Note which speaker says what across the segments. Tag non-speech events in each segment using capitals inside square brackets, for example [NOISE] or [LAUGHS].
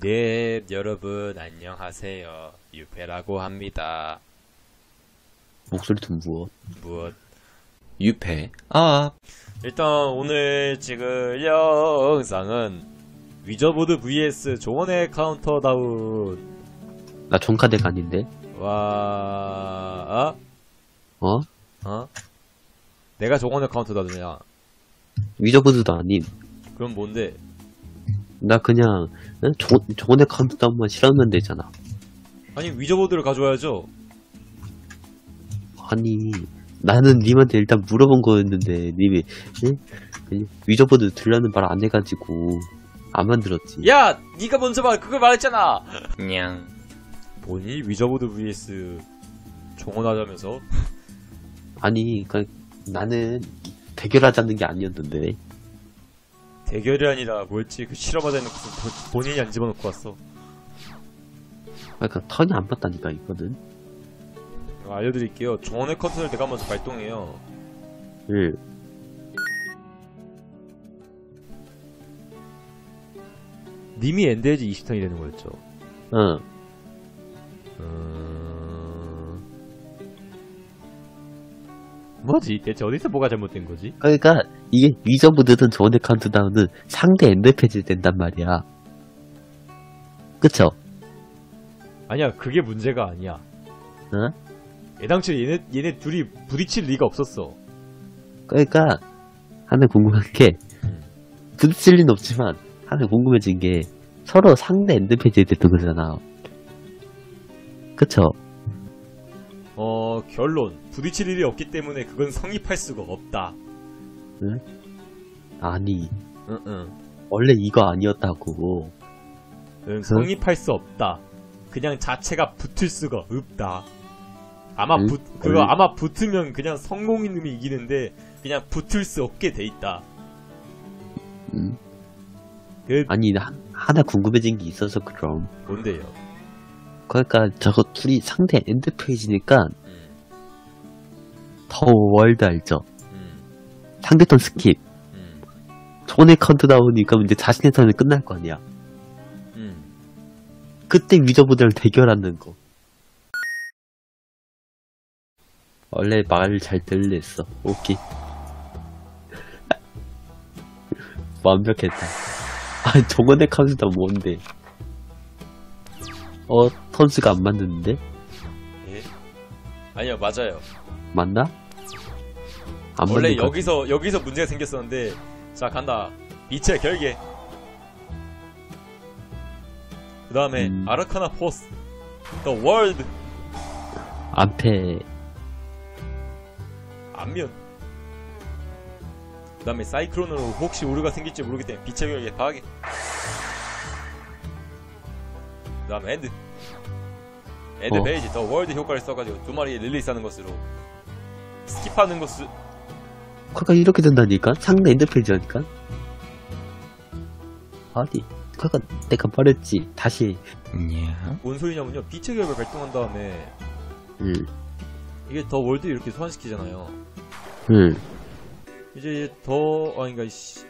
Speaker 1: 네, 여러분 안녕하세요. 유페라고 합니다.
Speaker 2: 목소리 좀 무엇?
Speaker 1: 무엇?
Speaker 2: 유패. 아,
Speaker 1: 일단 오늘 찍을 영상은 위저보드 vs 종원의 카운터다운.
Speaker 2: 나 종카덱 아닌데?
Speaker 1: 와, 어?
Speaker 2: 어?
Speaker 1: 어? 내가 종원의 카운터다운이야.
Speaker 2: 위저보드도 아닌.
Speaker 1: 그럼 뭔데?
Speaker 2: 나 그냥, 응? 종, 종원의 카운트다운만 실으면 되잖아.
Speaker 1: 아니 위저보드를 가져와야죠.
Speaker 2: 아니, 나는 님한테 일단 물어본 거였는데, 님이, 응? 그냥 위저보드 들라는 말 안 해가지고, 안 만들었지.
Speaker 1: 야, 네가 먼저 말 그걸 말했잖아.
Speaker 2: 냥.
Speaker 1: 뭐니? 위저보드 vs 종원하자면서?
Speaker 2: 아니, 그 나는 대결하자는 게 아니었는데.
Speaker 1: 대결이 아니라 뭐였지? 그 무슨 본- 본인이 안 집어넣고 왔어.
Speaker 2: 그러니까 턴이 안 맞다니까, 이거는.
Speaker 1: 알려드릴게요. 종원의 컨트롤 내가 먼저 발동해요.
Speaker 2: 응.
Speaker 1: 님이 엔드에지 20턴이 되는 거였죠.
Speaker 2: 어.
Speaker 1: 음... 뭐지? 대체 어디서 뭐가 잘못된 거지?
Speaker 2: 그러니까 이게 위저보드든 존의 카운트다운은 상대 엔드페이지 된단 말이야. 그쵸?
Speaker 1: 아니야, 그게 문제가 아니야.
Speaker 2: 어?
Speaker 1: 애당초에 얘네, 얘네 둘이 부딪힐 리가 없었어.
Speaker 2: 그러니까 하나 궁금한 게
Speaker 1: 음.
Speaker 2: 부딪힐 리는 없지만 하나 궁금해진 게 서로 상대 엔드페이지에 됐던 거잖아. 그쵸?
Speaker 1: 어, 결론. 부딪힐 일이 없기 때문에 그건 성립할 수가 없다.
Speaker 2: 아니
Speaker 1: 응, 응.
Speaker 2: 원래 이거 아니었다고.
Speaker 1: 응, 성립할 수 없다. 그냥 자체가 붙을 수가 없다. 아마
Speaker 2: 응?
Speaker 1: 붙, 그거
Speaker 2: 원래-
Speaker 1: 아마 붙으면 그냥 성공인 놈이 이기는데, 그냥 붙을 수 없게 돼 있다.
Speaker 2: 음.
Speaker 1: 그,
Speaker 2: 아니 나- 하나 궁금해진 게 있어서 그럼.
Speaker 1: 뭔데요?
Speaker 2: 그러니까 저거 둘이 상대 엔드 페이지니까
Speaker 1: 음,
Speaker 2: 더 월드 알죠?
Speaker 1: 음,
Speaker 2: 상대 턴 스킵.
Speaker 1: 음,
Speaker 2: 존의 카운트다운이니까 이제 자신의 턴은 끝날 거 아니야.
Speaker 1: 음.
Speaker 2: 그때 위저보드랑 대결하는 거. 원래 말잘 들렸어. 오케이. [LAUGHS] 완벽했다. 아, 저번에 카운트다운 뭔데? 어, 턴수가 안 맞는데?
Speaker 1: 예? 아니요, 맞아요.
Speaker 2: 맞나? 안
Speaker 1: 원래 여기서, 여기서 문제가 생겼었는데, 자, 간다. 빛의 결계. 그 다음에,
Speaker 2: 음.
Speaker 1: 아르카나 포스. World.
Speaker 2: 같- 앞에,
Speaker 1: 안면. 그 다음에 사이클론으로 혹시 오류가 생길지 모르기 때문에 빛의 결계 파괴. 그 다음에 엔드. 엔드
Speaker 2: 어.
Speaker 1: 페이지 더 월드 효과를 써가지고 두 마리 릴리스하는 것으로 스킵하는 것을
Speaker 2: 그러니까 이렇게 된다니까? 상대 엔드페이지라니까? 아니, 그러니까 내가 말했지. 다시,
Speaker 1: 뭔 소리냐면요 빛의 결을 발동한 다음에
Speaker 2: 응,
Speaker 1: 이게 더 월드 이렇게 소환시키잖아요
Speaker 2: 응.
Speaker 1: 이제 더 아닌가 씨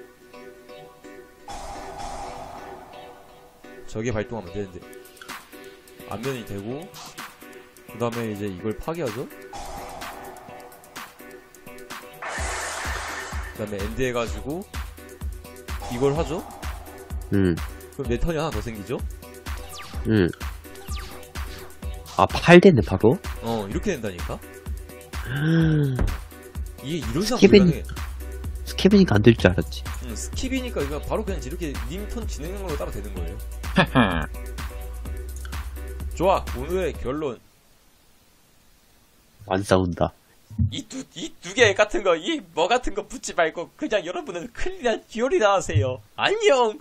Speaker 1: 저게 발동하면 되는데 안면이 되고 그 다음에 이제 이걸 파괴하죠 그 다음에 엔드 해가지고 이걸 하죠
Speaker 2: 응,
Speaker 1: 그럼 내 턴이 하나 더 생기죠
Speaker 2: 응. 아, 8대네, 바로?
Speaker 1: 어 이렇게 된다니까 [GASPS] 이게 이런
Speaker 2: 스킵은-
Speaker 1: 불가능해
Speaker 2: 스케비니까 안 될 줄 알았지.
Speaker 1: 응, 스킵이니까 이거 바로 그냥 이렇게 님 턴 진행한 걸로 따라 되는 거예요 [LAUGHS] 좋아 오늘의 결론
Speaker 2: 안 싸운다.
Speaker 1: 이두이 두 개 같은 거 이 뭐 같은 거 붙지 말고 그냥 여러분은 클리한 듀얼이나 하세요. 안녕